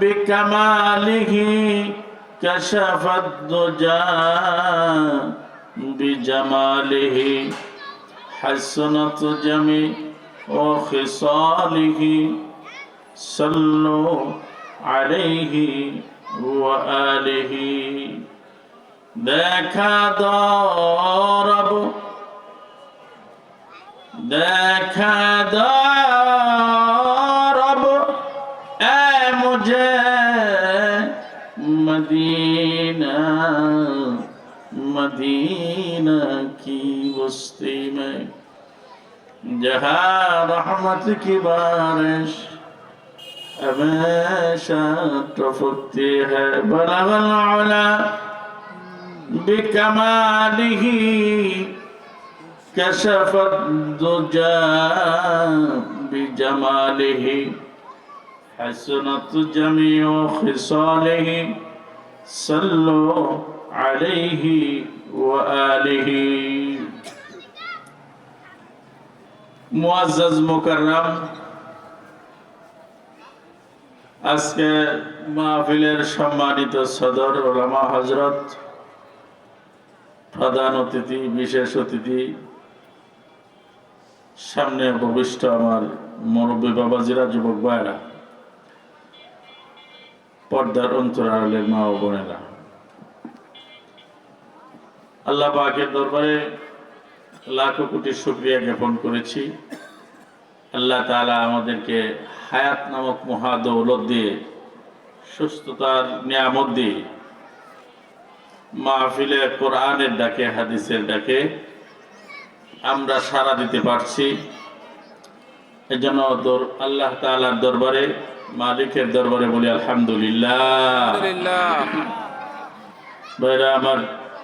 بكماله كشف الدجى بجماله حسنت جميع وخصاله صلوا عليه وآله দেখা দরব দেখা দরব Medina Medina की बस्ती में जहाँ रहमत की बारिश हमेशा टपकती है बड़ा बला بكماله كشف الدجى بجماله حسنت جميع خصاله صلوا عليه وآله মুআজ্জাজ মুকাররম আজকে মাহফিলের সম্মানিত সদর ওলামা হজরত প্রধান অতিথি বিশেষ অতিথি সামনে ভবিষ্ঠ আমার মুরব্বী বাবাজিরা যুবক ভাইরা পর্দার অন্তরালের মা ও বোনেরা। আল্লাহ পাকের দরবারে লাখো কোটি শুক্রিয়া জ্ঞাপন করেছি। আল্লাহ তাআলা আমাদেরকে হায়াত নামক মহাদৌলত দিয়ে, সুস্থতার নিয়ামত দিয়ে, মাহফিলে কোরআনের ডাকে, হাদিসের ডাকে আমরা সাড়া দিতে পারছি। এজন্য আল্লাহ তাআলার দরবারে মালিকের দরবারে বলি আলহামদুলিল্লাহ। ভাইরা আমার